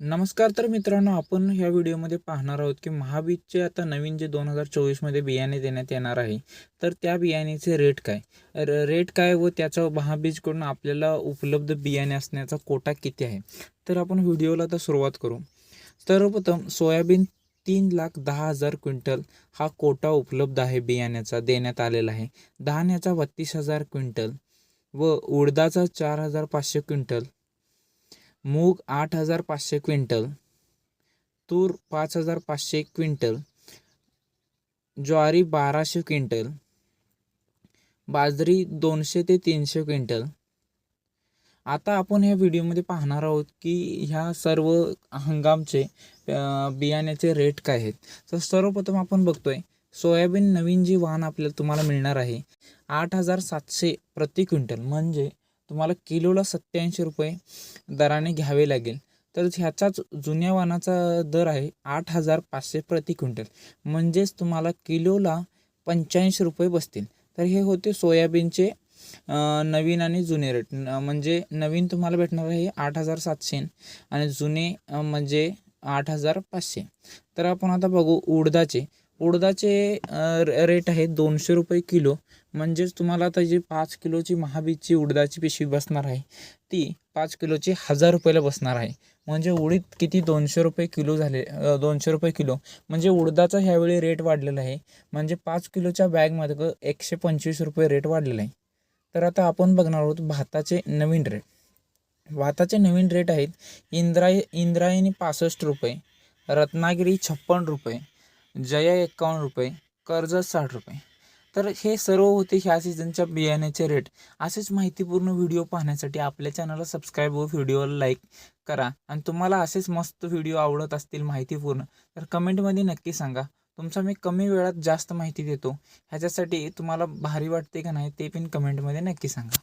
नमस्कार तर मित्रांनो आपण ह्या व्हिडिओमध्ये पाहणार आहोत की महाबीजचे आता नवीन जे दोन हजार चोवीसमध्ये बियाणे देण्यात येणार आहे तर त्या बियाण्याचे रेट काय? र रेट काय व त्याचं महाबीजकडून आपल्याला उपलब्ध बियाणे असण्याचा कोटा किती आहे? तर आपण व्हिडिओला आता सुरुवात करू. सर्वप्रथम सोयाबीन तीन लाख दहा हजार क्विंटल हा कोटा उपलब्ध आहे बियाण्याचा देण्यात आलेला आहे. धान्याचा बत्तीस हजार क्विंटल व उडदाचा चार हजार पाचशे क्विंटल मूग आठ हजार पाचशे क्विंटल तूर पाच हजार पाचशे क्विंटल ज्वारी बाराशे क्विंटल बाजरी दोनशे ते तीनशे क्विंटल. आता आपण ह्या व्हिडिओमध्ये पाहणार आहोत की ह्या सर्व हंगामचे बियाण्याचे रेट काय आहेत. तर सर्वप्रथम आपण बघतोय सोयाबीन नवीन जी वाहन आपल्याला तुम्हाला मिळणार आहे आठ हजार सातशे प्रति क्विंटल. म्हणजे तुम्हाला किलोला सत्याऐंशी रुपये दराने घ्यावे लागेल. तर ह्याचाच जुन्या वाहनाचा दर आहे आठ हजार पाचशे प्रति क्विंटल. म्हणजेच तुम्हाला किलोला पंच्याऐंशी रुपये बसतील. तर हे होते सोयाबीनचे नवीन आणि जुने रेट. म्हणजे नवीन तुम्हाला भेटणार आहे आठ हजार सातशे आणि जुने म्हणजे आठ हजार पाचशे. तर आपण आता बघू उडदाचे. उडदाचे र- रेट आहे दोनशे रुपये किलो. म्हणजेच तुम्हाला आता जी पाच किलोची महाबीजची उडदाची पिशवी बसणार आहे ती पाच किलोची हजार रुपयाला बसणार आहे. म्हणजे उडीद किती? दोनशे रुपये किलो झाले दोनशे रुपये किलो. म्हणजे उडदाचा ह्यावेळी रेट वाढलेला आहे. म्हणजे पाच किलोच्या बॅगमध्ये एकशे पंचवीस रुपये रेट वाढलेला आहे. तर आता आपण बघणार आहोत भाताचे नवीन रेट. भाताचे नवीन रेट आहेत इंद्राय इंद्रायणी पासष्ट रुपये रत्नागिरी छप्पन रुपये जया एक्कावन्न रुपये कर्ज साठ रुपये. तर हे सर्व होते ह्या सीझनच्या बियाण्याचे रेट असेच माहितीपूर्ण व्हिडिओ पाहण्यासाठी आपल्या चॅनलला सबस्क्राईब व व्हिडिओला लाईक करा. आणि तुम्हाला असेच मस्त व्हिडिओ आवडत असतील माहितीपूर्ण तर कमेंटमध्ये नक्की सांगा. तुमचा मी कमी वेळात जास्त माहिती देतो. ह्याच्यासाठी तुम्हाला भारी वाटते का नाही ते पण कमेंटमध्ये नक्की सांगा.